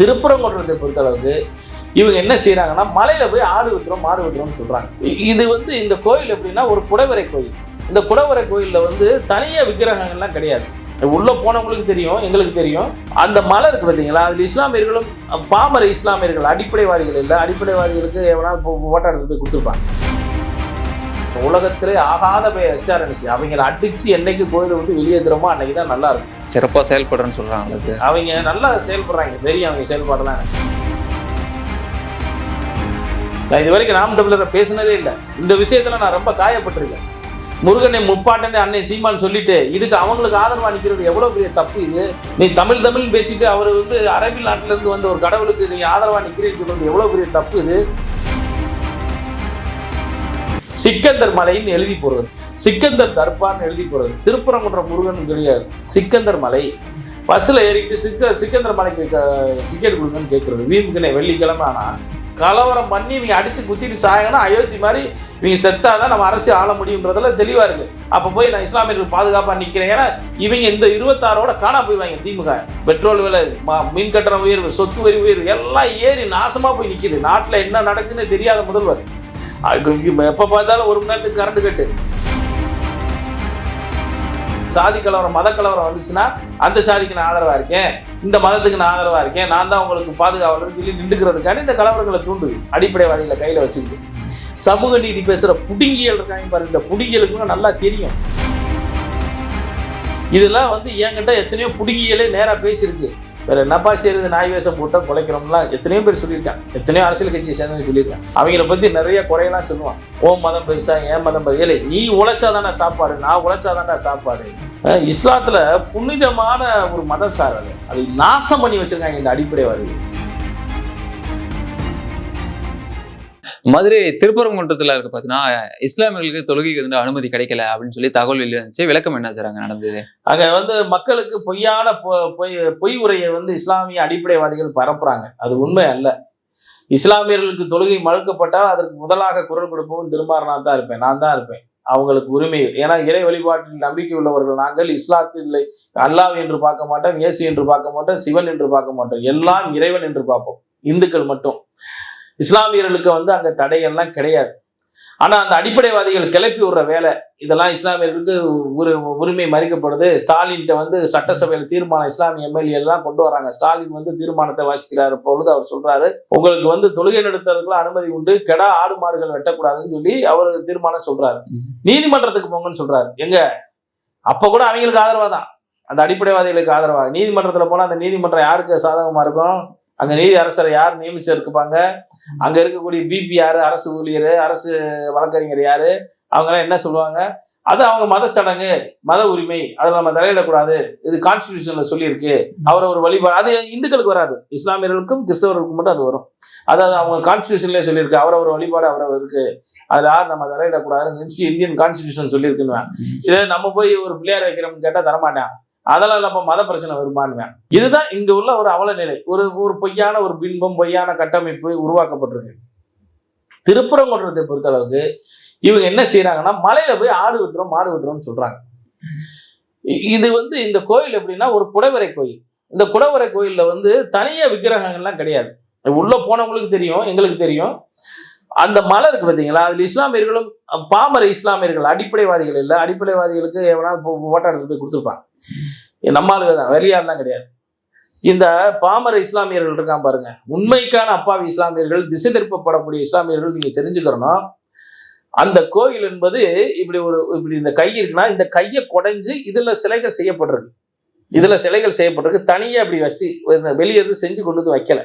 திருப்பரங்குன்றத்தை பொறுத்தளவுக்கு இவங்க என்ன செய்கிறாங்கன்னா மலையில் போய் ஆடு விட்டுறோம் மாடு விட்டுறோம்னு சொல்கிறாங்க இது வந்து இந்த கோயில் எப்படின்னா ஒரு குடைவரை கோயில். இந்த குடவரை கோயிலில் வந்து தனியாக விக்கிரகங்கள்லாம் கிடையாது. உள்ளே போனவங்களுக்கு தெரியும் எங்களுக்கு தெரியும். அந்த மலை இருக்குது பார்த்தீங்களா அதில் இஸ்லாமியர்களும் பாமர இஸ்லாமியர்கள் அடிப்படைவாதிகள் இல்லை அடிப்படைவாதிகளுக்கு எவனா ஓட்ட போய் கொடுத்துருப்பாங்க. உலகத்திலே ஆகாத போய் ஹெச்ஆர்என்சி அவங்கள அடிச்சு என்னைக்கு கோயிலை விட்டு வெளியேற்றுறோமோ அன்னைக்கு தான் நல்லா இருக்கும். சிறப்பாக செயல்படுறேன்னு சொல்றாங்களா சார் அவங்க நல்லா செயல்படுறாங்க. தெரியும் அவங்க செயல்பாடெல்லாம் எனக்கு. நான் இது வரைக்கும் நாம் தமிழரை பேசினதே இல்லை. இந்த விஷயத்துல நான் ரொம்ப காயப்பட்டிருக்கேன். முருகனை முப்பாட்டன்னு அன்னை சீமான் சொல்லிட்டு இதுக்கு அவங்களுக்கு ஆதரவா நிக்கிறது எவ்வளவு பெரிய தப்பு இது? நீ தமிழ் தமிழ் பேசிட்டு அவர் வந்து அரபில் நாட்டுல இருந்து வந்த ஒரு கடவுளுக்கு நீ ஆதரவா நிக்கிறீங்க சொல்றது எவ்வளவு பெரிய தப்பு இது? சிக்கந்தர் மலைன்னு எழுதி போடுறது. சிக்கந்தர் தர்பான்னு எழுதி போடுறது. திருப்பரங்குன்ற முருகன் கிடையாது சிக்கந்தர் மலை. பஸ்ஸில் ஏறிக்கிட்டு சிக்க சிக்கந்தர் மலைக்கு டிக்கெட் கொடுங்கன்னு கேட்குறது வீம்புக்குனே வெள்ளிக்கிழமை ஆனால் கலவரம் பண்ணி இவங்க அடித்து குத்திட்டு சாயங்கன்னா அயோத்தி மாதிரி இவங்க செத்தாதான் நம்ம அரசு ஆள முடியுன்றதில் தெளிவாக இருக்குது அப்போ போய் நான் இஸ்லாமியர்கள் பாதுகாப்பாக நிற்கிறேன் ஏன்னா இவங்க இந்த இருபத்தாறோட காணா போய்வாங்க திமுக. பெட்ரோல் விலை ம- மின் கட்டண உயர்வு சொத்து வரி உயர்வு எல்லாம் ஏறி நாசமாக போய் நிற்கிது நாட்டில் என்ன நடக்குன்னு தெரியாத முதல்வர். அதுக்கு எப்போ எப்ப பார்த்தாலும் ஒரு மணி நேரத்துக்கு கரண்ட் கட்டு சாதி கலவரம் மத கலவரம் வந்துச்சுன்னா அந்த சாதிக்கு நான் ஆதரவா இருக்கேன். இந்த மதத்துக்கு நான் ஆதரவா இருக்கேன். நான் தான் உங்களுக்கு பாதுகாவலர் சொல்லி நின்றுக்கிறதுக்கான இந்த கலவரங்களை தூண்டு அடிப்படைவாதிகளை கையில வச்சுக்கிட்டு. சமூக நீதி பேசுற புடுங்கியல் இருக்காங்க பாருங்க இந்த புடுங்கியலுக்கு நல்லா தெரியும். இதெல்லாம் வந்து என்கிட்ட எத்தனையோ புடுங்கியலே நேரா பேசியிருக்கு. வேற என்னப்பா செய்யறது நாய் வேஷம் போட்டால் குலைக்கிறோம்லாம் எத்தனையோ பேர் சொல்லியிருக்காங்க எத்தனையோ அரசியல் கட்சியை சேர்ந்து சொல்லியிருக்காங்க அவங்கள பத்தி நிறைய குறையெல்லாம் சொல்லுவான். ஓ மதம் பெருசா ஏன் மதம் பெருசா. இல்லை நீ உழைச்சாதானே சாப்பாடு நான் உழைச்சாதானே சாப்பாடு. இஸ்லாத்தில் இஸ்லாத்துல புனிதமான ஒரு மதம் சார் அது. அதை நாசம் பண்ணி வச்சிருக்காங்க இந்த அடிப்படை வருது மதுரை திருப்பரங்குன்றத்துல இருக்க பார்த்தீங்கன்னா இஸ்லாமியர்களுக்கு தொழுகைக்கு வந்து அனுமதி கிடைக்கல அப்படின்னு சொல்லி தகவல் வெளியே விளக்கம் என்ன சார் நடந்தது? அங்க வந்து மக்களுக்கு பொய்யான பொ- பொய் பொய் உரையை வந்து இஸ்லாமிய அடிப்படைவாதிகள் பரப்புறாங்க. அது உண்மை அல்ல. இஸ்லாமியர்களுக்கு தொழுகை மறுக்கப்பட்டால் அதற்கு முதலாக குரல் கொடுப்போம் திருமாறு நான் தான் இருப்பேன். நான் தான் இருப்பேன். அவங்களுக்கு உரிமை. ஏன்னா இறை வழிபாட்டில் நம்பிக்கை உள்ளவர்கள் நாங்கள் இஸ்லாத்தில் அல்லாஹ் என்று பார்க்க மாட்டோம் இயேசு என்று பார்க்க மாட்டோம் சிவன் என்று பார்க்க மாட்டோம். எல்லாம் இறைவன் என்று பார்ப்போம். இந்துக்கள் மட்டும். இஸ்லாமியர்களுக்கு வந்து அங்க தடையெல்லாம் கிடையாது. ஆனா அந்த அடிப்படைவாதிகள் கிளப்பி விடுற வேலை இதெல்லாம் இஸ்லாமியர்களுக்கு உரி உரிமை மறிக்கப்படுது. ஸ்டாலின்கிட்ட வந்து சட்டசபையில் தீர்மானம் இஸ்லாமிய எம்எல்ஏ எல்லாம் கொண்டு வராங்க. ஸ்டாலின் வந்து தீர்மானத்தை வாசிக்கிறாரு பொழுது அவர் சொல்றாரு உங்களுக்கு வந்து தொழுகை நடத்துறதுக்குலாம் அனுமதி உண்டு. கெடா ஆடு மாடுகள் வெட்டக்கூடாதுன்னு சொல்லி அவர் தீர்மானம் சொல்றாரு. நீதிமன்றத்துக்கு போங்கன்னு சொல்றாரு. எங்க? அப்ப கூட அவங்களுக்கு ஆதரவா தான் அந்த அடிப்படைவாதிகளுக்கு ஆதரவா நீதிமன்றத்துல போனா அந்த நீதிமன்றம் யாருக்கு சாதகமா இருக்கும்? அங்க நீதி அரசரை யார் நியமிச்சு இருப்பாங்க அங்க இருக்கக்கூடிய பிபி யாரு? அரசு ஊழியர் அரசு வழக்கறிஞர் யாரு? அவங்கெல்லாம் என்ன சொல்லுவாங்க? அது அவங்க மத சடங்கு மத உரிமை அதில் நம்ம தலையிடக்கூடாது. இது கான்ஸ்டியூஷன்ல சொல்லியிருக்கு. அவர் ஒரு வழிபாடு அது இந்துக்களுக்கு வராது. இஸ்லாமியர்களுக்கும் கிறிஸ்தவர்களுக்கும் மட்டும் அது வரும். அதாவது அவங்க கான்ஸ்டியூஷன்லேயே சொல்லியிருக்கு. அவர் ஒரு வழிபாடு அவர் இருக்கு அதில் யார் நம்ம தலையிடக்கூடாதுன்னு இந்தியன் கான்ஸ்டியூஷன் சொல்லியிருக்குன்னு இதை நம்ம போய் ஒரு பிள்ளையார் வைக்கிறோம்னு கேட்டால் தரமாட்டேன் அதெல்லாம் நம்ம மத பிரச்சனை வருமானுவேன் இதுதான் இங்க உள்ள ஒரு அவல நிலை ஒரு ஒரு பொய்யான ஒரு பின்பம் பொய்யான கட்டமைப்பு உருவாக்கப்பட்டிருக்கு. திருப்பரங்குன்றத்தை பொறுத்தளவுக்கு இவங்க என்ன செய்யறாங்கன்னா மலையில போய் ஆடு விட்டுறோம் மாடு விட்டுறோம்னு சொல்றாங்க. இது வந்து இந்த கோயில் எப்படின்னா ஒரு குடைவரை கோயில். இந்த குடைவரை கோயில்ல வந்து தனியாக விக்கிரகங்கள்லாம் கிடையாது. உள்ள போனவங்களுக்கு தெரியும் எங்களுக்கு தெரியும். அந்த மலை இருக்கு பார்த்தீங்களா அதுல இஸ்லாமியர்களும் பாமர இஸ்லாமியர்கள் அடிப்படைவாதிகள் இல்லை அடிப்படைவாதிகளுக்கு எவனா ஓட்ட போய் கொடுத்துருப்பாங்க. நம்ம ஆளுங்க தான் வெளியாரெல்லாம் கிடையாது. இந்த பாமர இஸ்லாமியர்கள் இருக்கான் பாருங்க. உண்மைக்கான அப்பாவி இஸ்லாமியர்கள் திசை திருப்பப்படக்கூடிய இஸ்லாமியர்கள் நீங்க தெரிஞ்சுக்கிறணும் அந்த கோயில் என்பது இப்படி ஒரு இப்படி இந்த கை இருக்குன்னா இந்த கையை குடைஞ்சு இதுல சிலைகள் செய்யப்பட்டிருக்கு இதுல சிலைகள் செய்யப்பட்டிருக்கு தனியே அப்படி வச்சு இந்த வெளியே இருந்து செஞ்சு கொண்டு வந்து வைக்கல.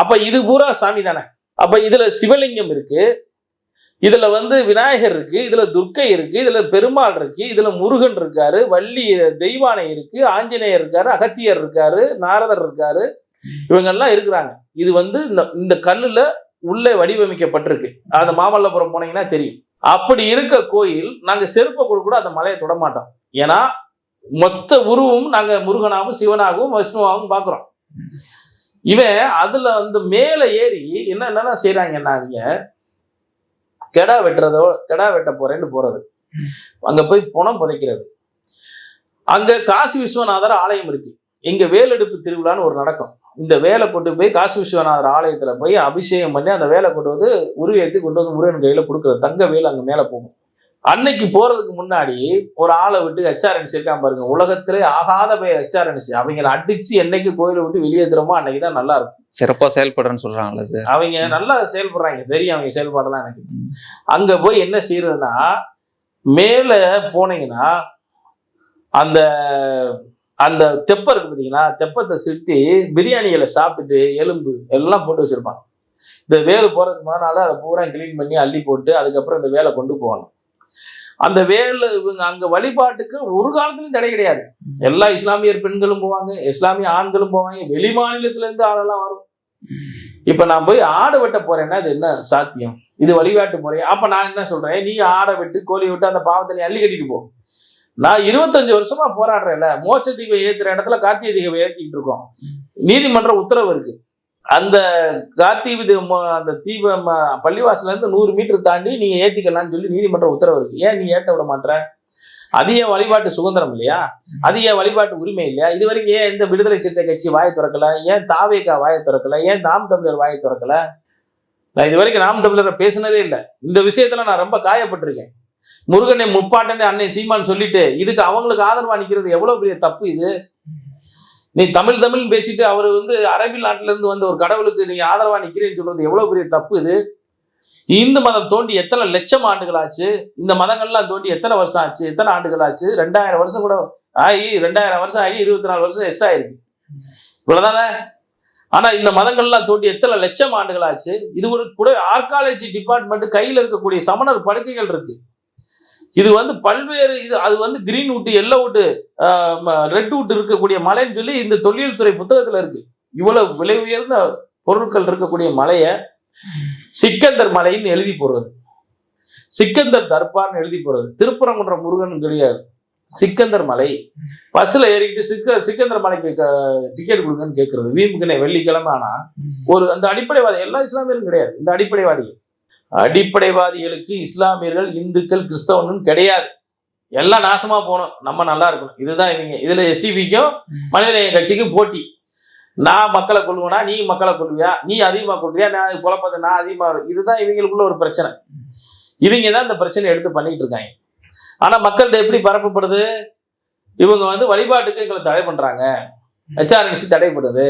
அப்ப இது பூரா சாமி தானே? அப்ப இதுல சிவலிங்கம் இருக்கு. இதுல வந்து விநாயகர் இருக்கு இதுல துர்க்கை இருக்கு இதுல பெருமாள் இருக்கு இதுல முருகன் இருக்காரு வள்ளி தெய்வானை இருக்கு ஆஞ்சநேயர் இருக்காரு அகத்தியர் இருக்காரு நாரதர் இருக்காரு. இவங்கெல்லாம் இருக்கிறாங்க. இது வந்து இந்த இந்த கல்லுல உள்ளே வடிவமைக்கப்பட்டிருக்கு. அந்த மாமல்லபுரம் போனீங்கன்னா தெரியும். அப்படி இருக்க கோயில் நாங்க செருப்பை கூட கூட அந்த மலையை தொட மாட்டோம். ஏன்னா மொத்த உருவும் நாங்க முருகனாகவும் சிவனாகவும் விஷ்ணுவாகவும் பார்க்குறோம் இவன் அதுல வந்து மேலே ஏறி என்ன என்னென்ன செய்யறாங்கன்னா அவங்க கெடா வெட்டுறதோ கெடா வெட்ட போறேன்னு போறது. அங்க போய் புணம் புதைக்கிறது. அங்க காசி விஸ்வநாதர் ஆலயம் இருக்கு. இங்க வேலெடுப்பு திருவிழான்னு ஒரு நடக்கும். இந்த வேலை கொண்டு போய் காசி விஸ்வநாதர் ஆலயத்துல போய் அபிஷேகம் பண்ணி அந்த வேலை கொண்டு வந்து உருவேத்தி கொண்டு வந்து முருகன் கையில கொடுக்குறது. தங்க வேல் அங்க மேல போகும். அன்னைக்கு போறதுக்கு முன்னாடி ஒரு ஆளை விட்டு ஹெச்ஆர்என்சி இருக்காம பாருங்க. உலகத்திலே ஆகாத போய் ஹெச்ஆர்என்சி அவங்கள அடிச்சு என்னைக்கு கோயிலை விட்டு வெளியேற்றுறோமோ அன்னைக்கு தான் நல்லா இருக்கும். சிறப்பா செயல்படுறேன்னு சொல்றாங்கல்ல சார் அவங்க நல்லா செயல்படுறாங்க. தெரியும் அவங்க செயல்பாடெல்லாம் எனக்கு. அங்க போய் என்ன செய்யறதுன்னா மேல போனீங்கன்னா அந்த அந்த தெப்பை இருக்கு பார்த்தீங்களா தெப்பத்தை சுற்றி பிரியாணிகளை சாப்பிட்டுட்டு எலும்பு எல்லாம் போட்டு வச்சிருப்பாங்க. இந்த வேலை போறதுக்கு முதனால அதை பூரா க்ளீன் பண்ணி அள்ளி போட்டு அதுக்கப்புறம் இந்த வேலை கொண்டு போவாங்க அந்த வேலை இவங்க அங்க வழிபாட்டுக்கு ஒரு காலத்துலயும் தடை கிடையாது. எல்லா இஸ்லாமியர் பெண்களும் போவாங்க இஸ்லாமிய ஆண்களும் போவாங்க வெளி மாநிலத்துல இருந்து ஆளெல்லாம் வரும். இப்ப நான் போய் ஆடு வெட்ட போறேன்னா அது என்ன சாத்தியம்? இது வழிபாட்டு முறை. அப்ப நான் என்ன சொல்றேன்? நீ ஆடை விட்டு கோழி விட்டு அந்த பாவத்தை நீ அள்ளி கட்டிட்டு போ. நான் இருபத்தஞ்சு வருஷமா போராடுறேன்ல. மோட்ச தீபம் ஏத்துற இடத்துல கார்த்திகை தீபம் ஏத்திக்கிட்டு இருக்கோம். நீதிமன்ற உத்தரவு இருக்கு. அந்த கார்த்திகை அந்த தீபம் பள்ளிவாசலேருந்து இருந்து நூறு மீட்டர் தாண்டி நீங்க ஏற்றிக்கலாம்னு சொல்லி நீதிமன்ற உத்தரவு இருக்கு. ஏன் நீ ஏற்ற விட மாட்டேற அது ஏன் வழிபாட்டு சுதந்திரம் இல்லையா? அது ஏன் வழிபாட்டு உரிமை இல்லையா? இது வரைக்கும் ஏன் இந்த விடுதலை சிறுத்தை கட்சி வாயை திறக்கல? ஏன் தாவேக்கா வாயை திறக்கல? ஏன் நாம் தமிழர் வாயை திறக்கல? நான் இது வரைக்கும் நாம் தமிழரை பேசினதே இல்லை. இந்த விஷயத்துல நான் ரொம்ப காயப்பட்டிருக்கேன். முருகனை முப்பாட்டன்னு அன்னை சீமான் சொல்லிட்டு இதுக்கு அவங்களுக்கு ஆதரவா நிக்கிறது எவ்வளவு பெரிய தப்பு இது? நீ தமிழ் தமிழ் பேசிட்டு அவர் வந்து அரபில் நாட்டிலேருந்து வந்த ஒரு கடவுளுக்கு நீ ஆதரவாக நிற்கிறேன்னு சொல்றது எவ்வளோ பெரிய தப்பு இது? இந்து மதம் தோண்டி எத்தனை லட்சம் ஆண்டுகள் ஆச்சு? இந்த மதங்கள்லாம் தோண்டி எத்தனை வருஷம் ஆச்சு? எத்தனை ஆண்டுகள் ஆச்சு? ரெண்டாயிரம் வருஷம் கூட ஆகி ரெண்டாயிரம் வருஷம் ஆகி இருபத்தி நாலு வருஷம் எக்ஸ்ட்ரா ஆயிருக்கு. இவ்வளோதானே ஆனால் இந்த மதங்கள்லாம் தோண்டி எத்தனை லட்சம் ஆண்டுகள் ஆச்சு? இது ஒரு கூட ஆர்காலஜி டிபார்ட்மெண்ட் கையில் இருக்கக்கூடிய சமணர் படுக்கைகள் இருக்குது இது வந்து பல்வேறு இது அது வந்து green wood yellow wood red wood இருக்கக்கூடிய மலைன்னு சொல்லி இந்த தொல்லியல் துறை புத்தகத்துல இருக்கு. இவ்வளவு விலை உயர்ந்த பொருட்கள் இருக்கக்கூடிய மலையை சிக்கந்தர் மலைன்னு எழுதி போடுறது. சிக்கந்தர் தர்பார்னு எழுதி போடுறது. திருப்பரங்குன்ற முருகன் கிடையாது சிக்கந்தர் மலை. பஸ்ல ஏறிக்கிட்டு சிக்க சிக்கந்தர் மலைக்கு டிக்கெட் கொடுங்கன்னு கேட்கறது வீம்புக்குனே வெள்ளிக்கிழமை ஆனா ஒரு அந்த அடிப்படைவாதி எல்லா இஸ்லாமியரும் கிடையாது. இந்த அடிப்படைவாதிகள். அடிப்படைவாதிகளுக்கு இஸ்லாமியர்கள் இந்துக்கள் கிறிஸ்தவனும் கிடையாது. எல்லாம் நாசமா போகணும். நம்ம நல்லா இருக்கணும். இதுதான் இவங்க. இதுல எஸ்டிபிக்கும் மனிதநேய கட்சிக்கும் போட்டி. நான் மக்களை கொள்வேனா நீ மக்களை கொள்வியா நீ அதிகமா கொள்வியா நான் குழப்பத்தை நான் அதிகமா இதுதான் இவங்களுக்குள்ள ஒரு பிரச்சனை. இவங்க தான் இந்த பிரச்சனையை எடுத்து பண்ணிட்டு இருக்காங்க. ஆனா மக்கள்கிட்ட எப்படி பரப்பப்படுது? இவங்க வந்து வழிபாட்டுக்கு எங்களை தடை பண்றாங்க. ஹெச்ஆர்என்சி தடை பண்ணுது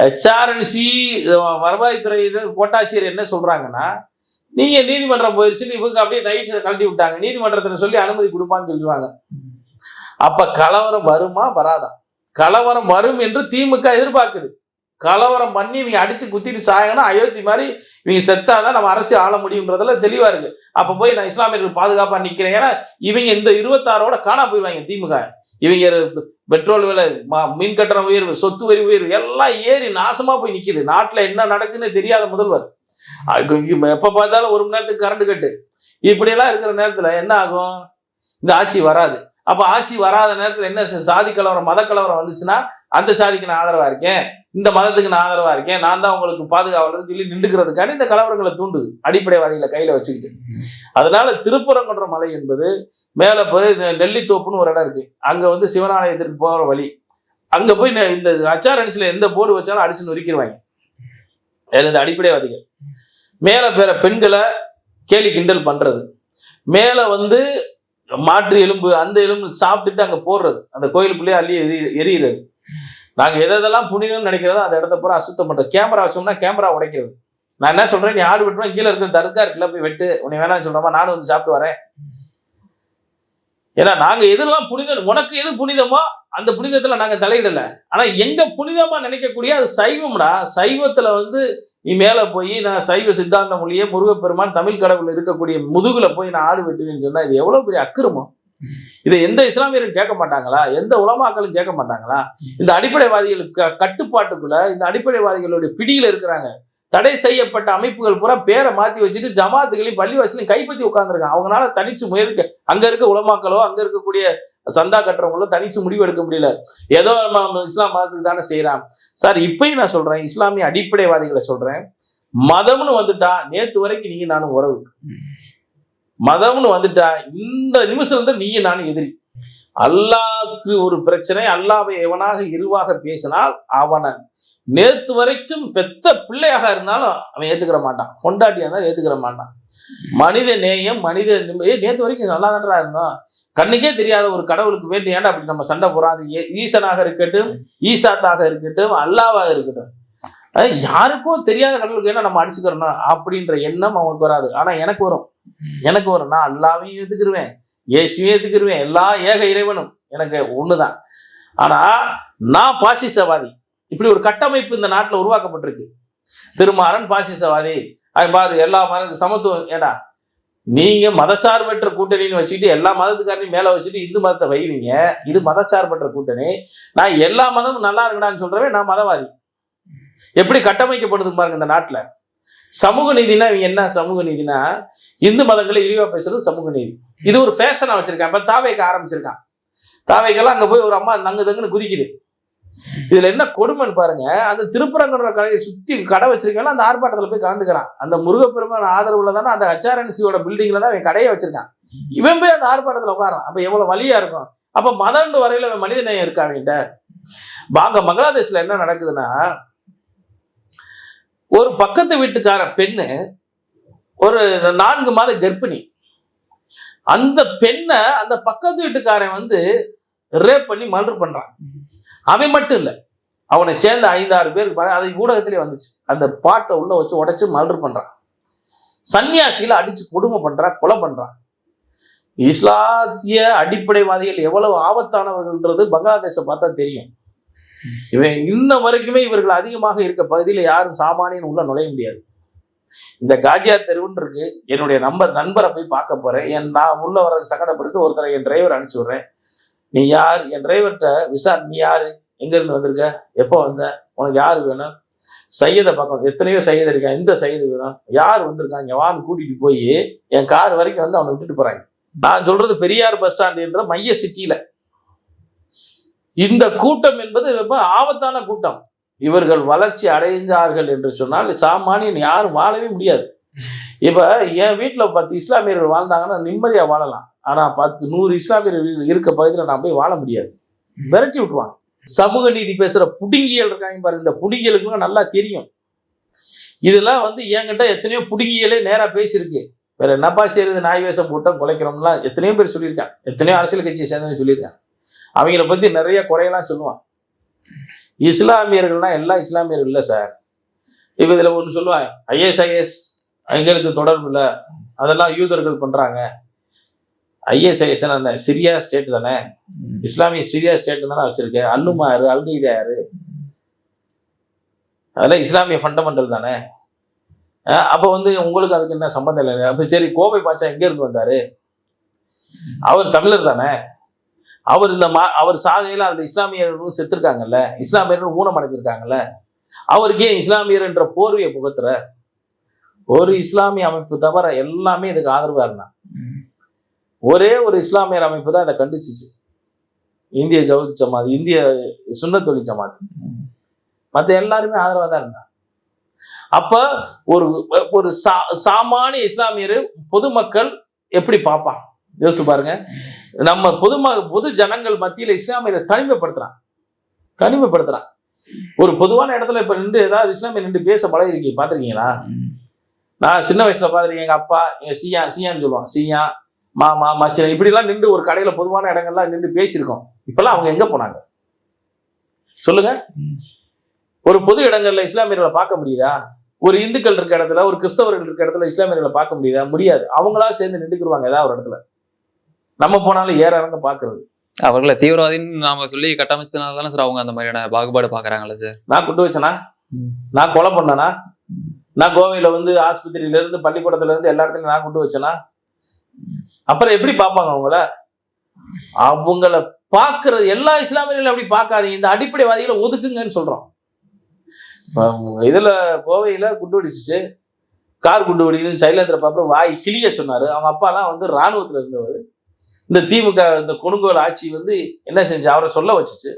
ஹெச்ஆர்என்சி வருவாய்த்துறையினர் கோட்டாட்சியர் என்ன சொல்றாங்கன்னா நீங்க நீதிமன்றம் போயிருச்சுன்னு இவங்க அப்படியே நைட்டு கழட்டி விட்டாங்க. நீதிமன்றத்துல சொல்லி அனுமதி கொடுப்பான்னு சொல்லுவாங்க அப்ப கலவரம் வருமா வராதா? கலவரம் வரும் என்று திமுக எதிர்பார்க்குது. கலவரம் பண்ணி இவங்க அடிச்சு குத்திட்டு சாயங்கன்னா அயோத்தி மாதிரி இவங்க செத்தாதான் நம்ம அரசு ஆள முடியுன்றதுல தெளிவா இருக்கு. அப்ப போய் நான் இஸ்லாமியர்கள் பாதுகாப்பா நிக்கிறேன் ஏன்னா இவங்க இந்த இருபத்தாறோட காணா போயிடுவாங்க திமுக. இவங்க பெட்ரோல் விலை மின் கட்டண உயர்வு சொத்து வரி உயர்வு எல்லாம் ஏறி நாசமா போய் நிக்குது. நாட்டுல என்ன நடக்குன்னு தெரியாத முதல்வர். அதுக்கு எப்ப பார்த்தாலும் ஒரு மணி நேரத்துக்கு கரண்ட் கட்டு இப்படியெல்லாம் இருக்கிற நேரத்துல என்ன ஆகும்? இந்த ஆட்சி வராது. அப்ப ஆட்சி வராத நேரத்துல என்ன சாதி கலவரம் மத கலவரம் வந்துச்சுன்னா அந்த சாதிக்கு நான் ஆதரவா இருக்கேன். இந்த மதத்துக்கு நான் ஆதரவா இருக்கேன். நான் தான் உங்களுக்கு பாதுகாவலன்னு சொல்லி நின்றுக்கிறதுக்கான இந்த கலவரங்களை தூண்டுது அடிப்படைவாதிகளை கையில வச்சுக்கிட்டு. அதனால திருப்புறங்குன்ற மலை என்பது மேல போய் நெல்லித்தோப்புன்னு ஒரு இடம் இருக்கு. அங்க வந்து சிவனாலயத்திற்கு போற வழி. அங்க போய் இந்த அச்சாரன்ஸ்ல எந்த போர்டு வச்சாலும் அடிச்சு நொறுக்கிடுவாங்க அது இந்த அடிப்படைவாதிகள். மேலே பெற பெண்களை கேலி கிண்டல் பண்ணுறது மேலே வந்து மாற்று எலும்பு அந்த எலும்பு சாப்பிட்டுட்டு அங்கே போடுறது அந்த கோயிலுக்குள்ளேயே அள்ளி எரி எரியிறது நாங்கள் எதை எதெல்லாம் புனிதம்னு நினைக்கிறதோ அந்த இடத்த பூரா அசுத்தம் பண்றது. கேமரா வச்சோம்னா கேமரா உடைக்கிறது. நான் என்ன சொல்கிறேன் நீ ஆடு வெட்டுவேன் கீழே இருக்கிற தர்கா இருக்குல்ல போய் வெட்டு. உன்னை வேணாம்னு சொல்கிறோமா நானும் வந்து சாப்பிட்டு வரேன். ஏன்னா நாங்கள் எதெல்லாம் புனிதம் உனக்கு எது புனிதமோ அந்த புனிதத்தில் நாங்கள் தலையிடலை. ஆனால் எங்க புனிதமாக நினைக்கக்கூடிய அது சைவம்னா சைவத்தில் வந்து நீ மேலே போய் நான் சைவ சித்தாந்த மொழியே முருகப்பெருமான் தமிழ் கடவுள் இருக்கக்கூடிய முதுகுல போய் நான் ஆடு வெட்டுவேன்னு சொன்னால் இது எவ்வளவு பெரிய அக்கிரமம்? இதை எந்த இஸ்லாமியரும் கேட்க மாட்டாங்களா? எந்த உலமாக்களும் கேட்க மாட்டாங்களா? இந்த அடிப்படைவாதிகளுக்கு க- கட்டுப்பாட்டுக்குள்ள இந்த அடிப்படைவாதிகளுடைய பிடியில இருக்கிறாங்க. தடை செய்யப்பட்ட அமைப்புகள் பூரா பேரை மாற்றி வச்சுட்டு ஜமாத்துகளையும் பள்ளிவாசலையும் கைப்பற்றி உட்காந்துருக்காங்க அவங்களால தனிச்சு முயற்சி அங்க இருக்க உலமாக்களோ அங்க இருக்கக்கூடிய சந்தா கட்டுறவங்களும் தனிச்சு முடிவு எடுக்க முடியல. ஏதோ நம்ம இஸ்லாம் மதத்துக்கு தானே செய்யறான். சார் இப்பயும் நான் சொல்றேன் இஸ்லாமிய அடிப்படைவாதிகளை சொல்றேன். மதம்னு வந்துட்டா நேத்து வரைக்கும் நீங்க நானும் உறவு. மதம்னு வந்துட்டா இந்த நிமிஷம் வந்து நீயும் நானும் எதிரி. அல்லாஹ்க்கு ஒரு பிரச்சனை அல்லாவை எவனாக இருவாக பேசினால் அவனை நேத்து வரைக்கும் பெத்த பிள்ளையாக இருந்தாலும் அவன் ஏத்துக்கிற மாட்டான். கொண்டாட்டியா இருந்தாலும் ஏத்துக்கிற மாட்டான். மனித நேயம் மனித நிம்ம- நேற்று நேத்து வரைக்கும் நல்லா தான்றா இருந்தோம். கண்ணுக்கே தெரியாத ஒரு கடவுளுக்கு வேண்டி ஏன்டா அப்படி நம்ம சண்டை போறோம் அது ஏ- ஈசனாக இருக்கட்டும் ஈசாத்தாக இருக்கட்டும் அல்லாவாக இருக்கட்டும். யாருக்கும் தெரியாத கடவுளுக்கு என்ன நம்ம அடிச்சுக்கிறோம் அப்படின்ற எண்ணம் அவனுக்கு வராது. ஆனா எனக்கு வரும். எனக்கு வரும். நான் அல்லாவையும் ஏத்துக்கிருவேன். இயேசுவே ஏத்துக்கிருவேன் எல்லா ஏக இறைவனும் எனக்கு ஒன்று தான் ஆனால் நான் பாசிசவாதி. இப்படி ஒரு கட்டமைப்பு இந்த நாட்டில் உருவாக்கப்பட்டிருக்கு. திருமாறன் பாசிசவாதி. அது பாரு எல்லா மத சமத்துவம் ஏடா நீங்கள் மதசார்பற்ற கூட்டணின்னு வச்சுக்கிட்டு எல்லா மதத்துக்காரையும் மேலே வச்சுட்டு இந்து மதத்தை வைவீங்க. இது மதசார்பற்ற கூட்டணி. நான் எல்லா மதமும் நல்லா இருக்கடான்னு சொல்கிறவே நான் மதவாதி. எப்படி கட்டமைக்கப்படுது பாருங்க இந்த நாட்டில். சமூக நீதினா இவங்க என்ன சமூக நீதினா? இந்து மதங்களை இழிவாக பேசுறது சமூக நீதி. இது ஒரு ஃபேஷனாக வச்சிருக்கான் இப்போ தாவைக்க ஆரம்பிச்சிருக்கான் தாவைக்கெல்லாம் அங்கே போய் ஒரு அம்மா நங்கு தங்குன்னு குதிக்குது. இதுல என்ன கொடுமைன்னு பாருங்க. அந்த திருப்பரங்குன்ற கடையை சுத்தி கடை வச்சிருக்காங்க அந்த ஆர்ப்பாட்டத்துல போய் கலந்துக்கிறான். அந்த முருகப்பெருமான ஆதரவுல தானே அந்த ஹச்ஆர்என்சியோட பில்டிங்ல தான் அவன் கடையை வச்சிருக்கான். இவன் போய் அந்த ஆர்ப்பாட்டத்துல உட்காரான். அப்ப எவ்வளவு வழியா இருக்கும். அப்ப மதண்டு வரையில அவன் மனித நேயம் இருக்கா பாங்க பங்களாதேஷ்ல என்ன நடக்குதுன்னா ஒரு பக்கத்து வீட்டுக்கார பெண்ணு ஒரு நான்கு மாத கர்ப்பிணி. அந்த பெண்ணை அந்த பக்கத்து வீட்டுக்காரன் வந்து ரேப் பண்ணி மர்டர் பண்றான். அவன் மட்டும் இல்லை அவனை சேர்ந்த ஐந்தாறு பேர் பாரு ஊடகத்திலே வந்துச்சு. அந்த பாட்டை உள்ள வச்சு உடைச்சு மர்டர் பண்றான். சன்னியாசிகளை அடிச்சு கொடுமை பண்றான் கொலை பண்றான். இஸ்லாத்திய அடிப்படைவாதிகள் எவ்வளவு ஆபத்தானவர்கள்ன்றது பங்களாதேஷை பார்த்தா தெரியும். இவன் இன்ன வரைக்குமே இவர்கள் அதிகமாக இருக்க பகுதியில் யாரும் சாமானியன் உள்ள நுழைய முடியாது. இந்த காஜியார் தெருவுன்னு இருக்கு. என்னுடைய நம்பர் நண்பரை போய் பார்க்க போறேன். என் நான் உள்ள வர சங்கடப்படுத்து ஒருத்தரை என் டிரைவர் அனுப்பிச்சி விடுறேன். நீ யார்? என் டிரைவர்கிட்ட விசார் நீ யாரு? எங்க இருந்து வந்திருக்க? எப்போ வந்த? உனக்கு யார் வேணும்? சையதை பக்கம் எத்தனையோ சையது இருக்கான் எந்த சையது வேணும். யார் வந்திருக்காங்க? வான்னு கூட்டிட்டு போய் என் கார் வரைக்கும் வந்து அவனை விட்டுட்டு போறாங்க. நான் சொல்றது பெரியார் பஸ் ஸ்டாண்டுன்ற மைய சிட்டியில. இந்த கூட்டம் என்பது ரொம்ப ஆபத்தான கூட்டம். இவர்கள் வளர்ச்சி அடைஞ்சார்கள் என்று சொன்னால் சாமானியன் யாரும் வாழவே முடியாது. இப்போ என் வீட்டில் பத்து இஸ்லாமியர்கள் வாழ்ந்தாங்கன்னா நிம்மதியாக வாழலாம். ஆனால் பத்து நூறு இஸ்லாமியர்கள் இருக்க பகுதியில் நான் போய் வாழ முடியாது. விரட்டி விட்டுவாங்க சமூக நீதி பேசுகிற புடுங்கியல் இருக்காங்க பாருங்க. இந்த புடுங்கியலுக்குலாம் நல்லா தெரியும். இதெல்லாம் வந்து என்கிட்ட எத்தனையோ புடுங்கியலே நேராக பேசியிருக்கு. வேற என்னப்பா செய்யறது நாய் வேஷம் போட்டோம் குலைக்கிறோம்லாம் எத்தனையோ பேர் சொல்லியிருக்கான் எத்தனையோ அரசியல் கட்சியை சேர்ந்தவங்க சொல்லியிருக்காங்க. அவங்கள பற்றி நிறைய குறையெல்லாம் சொல்லுவான் இஸ்லாமியர்கள்னா எல்லாம் இஸ்லாமியர்கள் இல்லை சார். இப்போ இதில் ஒன்று சொல்லுவாங்க ஐஎஸ்ஐஎஸ் எங்களுக்கு தொடர்பு இல்லை. அதெல்லாம் யூதர்கள் பண்ணுறாங்க ஐஎஸ்ஐஎஸ் அந்த சிரியா ஸ்டேட் தானே? இஸ்லாமிய சிரியா ஸ்டேட் தானே வச்சிருக்கேன் அல்லுமா யாரு அல்கைதா யாரு அதெல்லாம் இஸ்லாமிய ஃபண்டமெண்டல் தானே? அப்போ வந்து உங்களுக்கு அதுக்கு என்ன சம்மந்தம் இல்லை? அப்போ சரி கோவை பாச்சா எங்கேருந்து வந்தார்? அவர் தமிழர் தானே? அவர் இந்த மா அவர் சாகையில அந்த இஸ்லாமியர்களும் செத்துருக்காங்கல்ல இஸ்லாமியர்கள் ஊனம் அடைஞ்சிருக்காங்கல்ல அவருக்கு ஏன் இஸ்லாமியர் என்ற போர்வையை புகத்துற? ஒரு இஸ்லாமிய அமைப்பு தவிர எல்லாமே இதுக்கு ஆதரவா இருந்தான் ஒரே ஒரு இஸ்லாமியர் அமைப்பு தான் இதை கண்டிச்சிச்சு. இந்திய ஜவுதி ஜமாத் இந்திய சுன்னத்தொழி ஜமாத். மற்ற எல்லாருமே ஆதரவாக தான் இருந்தாங்க அப்ப ஒரு ஒரு சா சாமானிய இஸ்லாமியர் பொதுமக்கள் எப்படி பார்ப்பான் யோசிச்சு பாருங்க. நம்ம பொதும பொது ஜனங்கள் மத்தியில் இஸ்லாமியரை தனிமைப்படுத்துறான் தனிமைப்படுத்துறான் ஒரு பொதுவான இடத்துல இப்ப நின்று ஏதாவது இஸ்லாமியர் நின்று பேச பழகிருக்கீங்க பாத்திருக்கீங்களா நான் சின்ன வயசுல பார்த்துருக்கேன் எங்க அப்பா எங்க சீயா சியான்னு சொல்லுவான் சீயா மாமா மச்சன் இப்படிலாம் நின்று ஒரு கடையில பொதுவான இடங்கள்லாம் நின்று பேசியிருக்கோம். இப்பெல்லாம் அவங்க எங்க போனாங்க? சொல்லுங்க. ஒரு பொது இடங்கள்ல இஸ்லாமியர்களை பார்க்க முடியுதா? ஒரு இந்துக்கள் இருக்க இடத்துல ஒரு கிறிஸ்தவர்கள் இருக்க இடத்துல இஸ்லாமியர்களை பார்க்க முடியுதா? முடியாது. அவங்களா சேர்ந்து நின்றுக்குருவாங்க ஏதாவது ஒரு இடத்துல. நம்ம போனாலும் ஏற இறங்க பாக்குறது அவர்களை தீவிரவாதின்னு நாம சொல்லி கட்டமைச்சதுனால தானே சார் அவங்க அந்த மாதிரியான பாகுபாடு பாக்குறாங்கல்ல சார்? நான் குட்டு வச்சனா. நான் கொலை பண்ணனா? நான் கோவையில வந்து ஆஸ்பத்திரியில இருந்து பள்ளிக்கூடத்துல இருந்து எல்லா இடத்துலயும் நான் குட்டு வச்சனா? அப்புறம் எப்படி பார்ப்பாங்க அவங்கள? அவங்கள பார்க்கறது எல்லா இஸ்லாமியர்களும் அப்படி பார்க்காதீங்க. இந்த அடிப்படைவாதிகளை ஒதுக்குங்கன்னு சொல்றோம். இதுல கோவையில குண்டு வெடிச்சிச்சு. கார் குண்டு வெடிக்குதுன்னு சைலேந்திர பாப்பா வாய் கிளிய சொன்னாரு. அவங்க அப்பாலாம் வந்து ராணுவத்துல இருந்தவர். இந்த திமுக இந்த கொடுங்கோல் ஆட்சி வந்து என்ன செஞ்சு அவரை சொல்ல வச்சுச்சு.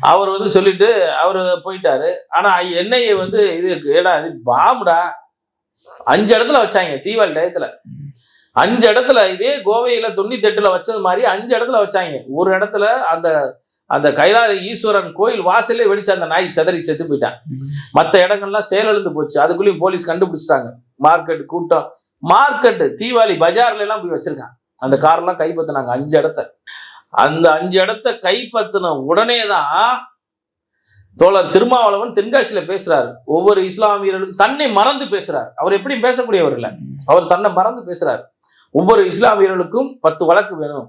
அவர் வந்து சொல்லிட்டு அவர் போயிட்டாரு. ஆனா என்ஐஏ வந்து இது ஏடா இது பாம்புடா. அஞ்சு இடத்துல வச்சாங்க தீபாவளி டயத்துல. அஞ்சு இடத்துல இதே கோவையில தொண்ணூத்தி எட்டுல வச்சது மாதிரி அஞ்சு இடத்துல வச்சாங்க. ஒரு இடத்துல அந்த அந்த கைலாய ஈஸ்வரன் கோயில் வாசலே வெடிச்சு அந்த நாய் செதறி செத்து போயிட்டான். மற்ற இடங்கள்லாம் செயலிழந்து போச்சு. அதுக்குள்ளேயும் போலீஸ் கண்டுபிடிச்சிட்டாங்க. மார்க்கெட் கூட்டம். மார்க்கெட்டு தீபாவளி பஜார்ல எல்லாம் போய் வச்சிருக்காங்க. அந்த கார்லாம் கைப்பற்றினாங்க அஞ்சு இடத்த. அந்த அஞ்சு இடத்த கைப்பற்றின உடனே தான் தோழர் திருமாவளவன் தென்காசியில பேசுறாரு. ஒவ்வொரு இஸ்லாமியர்களுக்கும் தன்னை மறந்து பேசுறாரு. அவர் எப்படியும் பேசக்கூடியவர் இல்லை. அவர் தன்னை மறந்து பேசுறாரு. ஒவ்வொரு இஸ்லாமியர்களுக்கும் பத்து வழக்கு வேணும்.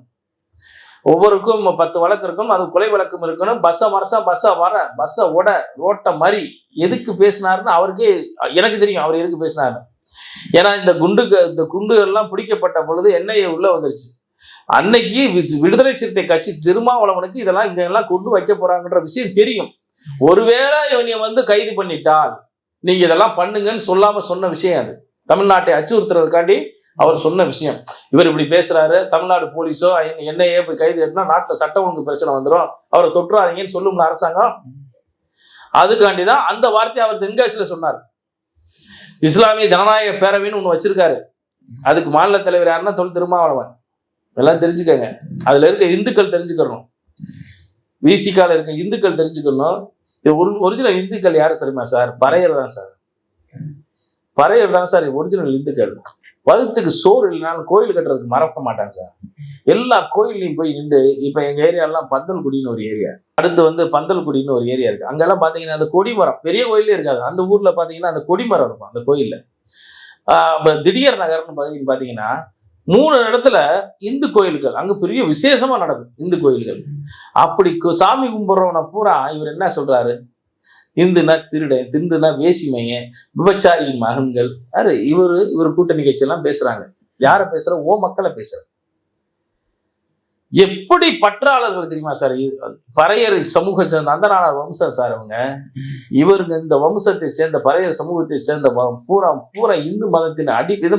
ஒவ்வொருக்கும் பத்து வழக்கு இருக்கும். அது கொலை வழக்கம் இருக்கணும். பஸ்ஸை மரசா பஸ்ஸை வர பஸ்ஸை ஓட ரோட்டை மாதிரி எதுக்கு பேசினாருன்னு அவருக்கே எனக்கு தெரியும். அவர் எதுக்கு பேசினாருன்னு ஏன்னா இந்த குண்டுக்கு இந்த குண்டுகள்லாம் பிடிக்கப்பட்ட பொழுது என்ஐஏ உள்ள வந்துருச்சு. அன்னைக்கு விடுதலை சிறுத்தை கட்சி திருமாவளவனுக்கு இதெல்லாம் இங்க எல்லாம் கொண்டு வைக்க போறாங்கன்ற விஷயம் தெரியும். ஒருவேளை இவனை வந்து கைது பண்ணிட்டால் நீங்க இதெல்லாம் பண்ணுங்கன்னு சொல்லாம சொன்ன விஷயம் அது. தமிழ்நாட்டை அச்சுறுத்துறதுக்காண்டி அவர் சொன்ன விஷயம். இவர் இப்படி பேசுறாரு தமிழ்நாடு போலீஸோ என்ஐஏ போய் கைது கட்டினா நாட்டுல சட்ட ஒழுங்கு பிரச்சனை வந்துடும் அவரை தொற்றாதீங்கன்னு சொல்லும்ல அரசாங்கம். அதுக்காண்டி தான் அந்த வார்த்தையை அவர் தென்காசியில சொன்னார். இஸ்லாமிய ஜனநாயக பேரவைன்னு ஒன்று வச்சிருக்காரு. அதுக்கு மாநில தலைவர் யாருன்னா தொல் திருமாவளவன். எல்லாம் தெரிஞ்சுக்கங்க. அதில் இருக்க இந்துக்கள் தெரிஞ்சுக்கணும். விசிகால இருக்க இந்துக்கள் தெரிஞ்சுக்கணும். இது ஒரு ஒரிஜினல் இந்துக்கள் யார் தெரியுமா சார்? பறையர் தான் சார். பறையர் தான் சார் ஒரிஜினல் இந்துக்கள். வகுத்துக்கு சோறு இல்லைனாலும் கோயில் கட்டுறதுக்கு மறக்க மாட்டாங்க சார். எல்லா கோயில்லையும் போய் நின்று இப்போ எங்கள் ஏரியாலாம் பந்தல்குடின்னு ஒரு ஏரியா. அடுத்து வந்து பந்தல்குடின்னு ஒரு ஏரியா இருக்குது அங்கெல்லாம் பார்த்தீங்கன்னா அந்த கொடிமரம் பெரிய கோயிலே இருக்காது. அந்த ஊரில் பார்த்தீங்கன்னா அந்த கொடிமரம் இருக்கும் அந்த கோயிலில். திடீர் நகர்னு பார்த்தீங்க பார்த்தீங்கன்னா மூணு இடத்துல இந்து கோயில்கள் அங்கே பெரிய விசேஷமாக நடக்கும் இந்து கோயில்கள். அப்படி சாமி கும்பிட்றவனை பூரா இவர் என்ன சொல்கிறாரு இந்துனா திருடன் திந்துனா வேசிமையன் விபச்சாரியின் மகன்கள். யாரு? இவரு இவர் கூட்டணி கட்சியெல்லாம் பேசுறாங்க. யார பேசுற? ஓ மக்களை பேசுற. எப்படி பற்றாளர்கள் தெரியுமா சார்? பறையர் சமூக சேர்ந்த அந்தனாளர் வம்சம் சார் அவங்க. இவருங்க இந்த வம்சத்தை சேர்ந்த பறையர் சமூகத்தை சேர்ந்த பூரா பூரா இந்து மதத்தின் அடி இது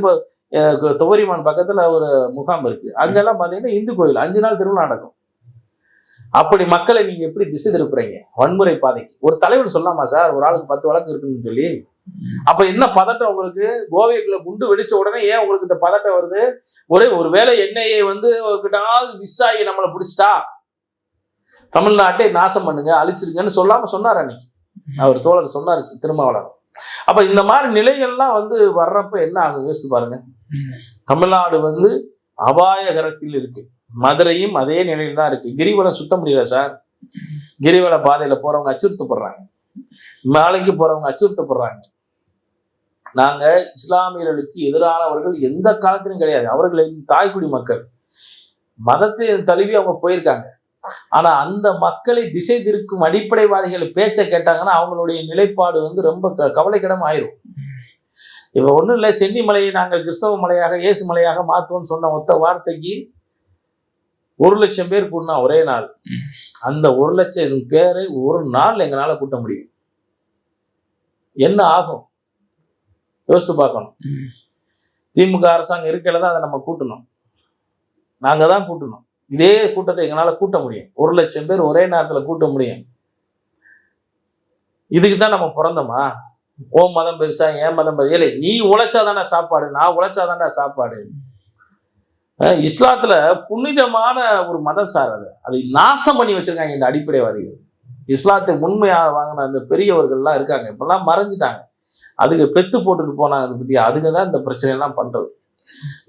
துவரிமான் பக்கத்துல ஒரு முகாம் இருக்கு. அங்கெல்லாம் பாத்தீங்கன்னா இந்து கோயில். அஞ்சு நாள் திருவிழா நடக்கும். அப்படி மக்களை நீங்க எப்படி திசை திருப்புறீங்க? வன்முறை பாதைக்கு. ஒரு தலைவன் சொல்லாமா சார் ஒரு ஆளுக்கு பத்து வழக்கு இருக்குன்னு சொல்லி? அப்ப என்ன பதட்டம் உங்களுக்கு? கோவைக்குள்ள குண்டு வெடிச்ச உடனே ஏன் உங்களுக்கு இந்த பதட்டம் வருது? ஒரே ஒரு வேளை என்ஐஏ வந்து கிட்டாவது மிஸ் ஆகி நம்மளை பிடிச்சிட்டா? தமிழ்நாட்டை நாசம் பண்ணுங்க அழிச்சிருங்கன்னு சொல்லாம சொன்னார் அன்னைக்கு. அவர் தோழர் சொன்னார் திருமாவளவன். அப்ப இந்த மாதிரி நிலைகள்லாம் வந்து வர்றப்ப என்ன ஆகும் யோசிச்சு பாருங்க. தமிழ்நாடு வந்து அபாயகரத்தில் இருக்கு. மதுரையும் அதே நிலையில் தான் இருக்கு. கிரிவலம் சுத்த முடியல சார். கிரிவல பாதையில போறவங்க அச்சுறுத்தப்படுறாங்க. மாலைக்கு போறவங்க அச்சுறுத்தப்படுறாங்க. நாங்க இஸ்லாமியர்களுக்கு எதிரானவர்கள் எந்த காலத்திலும் கிடையாது. அவர்களின் தாய்க்குடி மக்கள். மதத்தை தழுவி அவங்க போயிருக்காங்க. ஆனா அந்த மக்களை திசை திருக்கும் அடிப்படைவாதிகள் பேச்சை கேட்டாங்கன்னா அவங்களுடைய நிலைப்பாடு வந்து ரொம்ப க- கவலைக்கிடம் ஆயிரும். இப்போ ஒன்றும் இல்லை சென்னி மலையை நாங்கள் கிறிஸ்தவ மலையாக இயேசு மலையாக மாற்றுவோம்னு சொன்ன ஒத்த வார்த்தைக்கு ஒரு லட்சம் பேர் கூட்டினா ஒரே நாள். அந்த ஒரு லட்சம் பேரை ஒரு நாள் எங்களால கூட்ட முடியும். என்ன ஆகும்? யோசித்து பார்க்கணும். திமுக அரசாங்கம் இருக்கையில தான் அதை நம்ம கூட்டணும். நாங்க தான் கூட்டணும். இதே கூட்டத்தை எங்களால கூட்ட முடியும். ஒரு லட்சம் பேர் ஒரே நேரத்துல கூட்ட முடியும். இதுக்கு தான் நம்ம பிறந்தோமா? ஓ மதம் பெருசா ஏன் மதம் பெருசா இல்லை நீ உழைச்சாதானே சாப்பாடு நான் உழைச்சாதானே சாப்பாடு. இஸ்லாத்துல புனிதமான ஒரு மதம் சார் அது. அதை நாசம் பண்ணி வச்சிருக்காங்க இந்த அடிப்படைவாதிகள். இஸ்லாத்தை உண்மையாக வாங்கின அந்த பெரியவர்கள்லாம் இருக்காங்க. இப்பெல்லாம் மறைஞ்சிட்டாங்க. அதுக்கு பெத்து போட்டுட்டு போனாங்க அதை பத்தி அதுங்க தான் இந்த பிரச்சனையெல்லாம் பண்றது.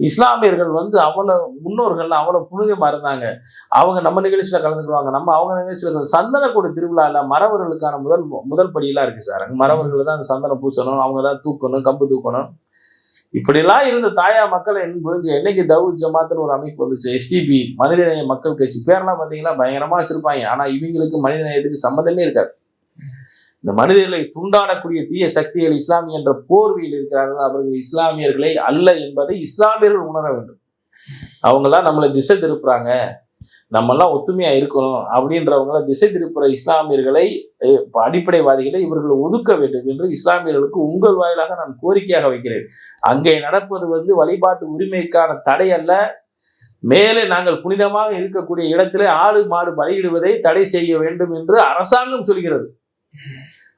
இஸ்லாமியர்கள் வந்து அவ்வளவு முன்னோர்கள்லாம் அவ்வளவு புனிதமா இருந்தாங்க. அவங்க நம்ம நிகழ்ச்சியில கலந்துக்குவாங்க நம்ம அவங்க நிகழ்ச்சியில் சந்தனக்கூட திருவிழால மறவர்களுக்கான முதல் முதல் படியெல்லாம் இருக்கு சார். அங்க மறவர்கள் தான் அந்த சந்தனம் பூசணும். அவங்க தான் தூக்கணும் கம்பு தூக்கணும். இப்படிலாம் இருந்த தாயா மக்களை புரிஞ்சு என்னைக்கு தவுல் ஜமாத்துன்னு ஒரு அமைப்பு வந்துச்சு? எஸ்டிபி மனிதநேய மக்கள் கட்சி. பேரெல்லாம் பார்த்தீங்கன்னா பயங்கரமா வச்சிருப்பாங்க. ஆனா இவங்களுக்கு மனிதநேயத்துக்கு சம்மந்தமே இருக்காது. இந்த மனிதர்களை துண்டாடக்கூடிய தீய சக்திகள் இஸ்லாமிய என்ற போர்வையில் இருக்கிறார்கள். அவர்கள் இஸ்லாமியர்களை அல்ல என்பதை இஸ்லாமியர்கள் உணர வேண்டும். அவங்கெல்லாம் நம்மளை திசை திருப்புறாங்க. நம்மெல்லாம் ஒத்துமையா இருக்கணும் அப்படின்றவங்கள திசை திருப்புற இஸ்லாமியர்களை அடிப்படைவாதிகளை இவர்களை ஒதுக்க வேண்டும் என்று இஸ்லாமியர்களுக்கு உங்கள் வாயிலாக நான் கோரிக்கையாக வைக்கிறேன். அங்கே நடப்பது வந்து வழிபாட்டு உரிமைக்கான தடை அல்ல. மேலே நாங்கள் புனிதமாக இருக்கக்கூடிய இடத்திலே ஆடு மாடு பலியிடுவதை தடை செய்ய வேண்டும் என்று அரசாங்கம் சொல்கிறது.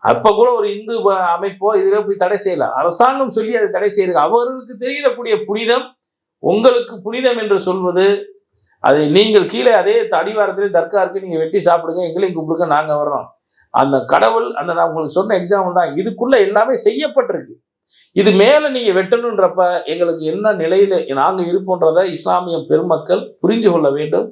அப்ப கூட ஒரு இந்து அமைப்போ இதுல போய் தடை செய்யல. அரசாங்கம் சொல்லி அதை தடை செய்யறது. அவர்களுக்கு தெரியக்கூடிய புனிதம் உங்களுக்கு புனிதம் என்று சொல்வது அதை நீங்கள் கீழே அதே அடிவாரத்திலே தர்கா இருக்கு நீங்கள் வெட்டி சாப்பிடுங்க எங்களையும் கூப்பிடுங்க நாங்கள் வர்றோம். அந்த கடவுள் அந்த நான் உங்களுக்கு சொன்ன எக்ஸாம்பிள் தான். இதுக்குள்ள எல்லாமே செய்யப்பட்டிருக்கு. இது மேலே நீங்கள் வெட்டணுன்றப்ப எங்களுக்கு என்ன நிலையில் நாங்கள் இருப்போன்றதை இஸ்லாமிய பெருமக்கள் புரிஞ்சு கொள்ள வேண்டும்.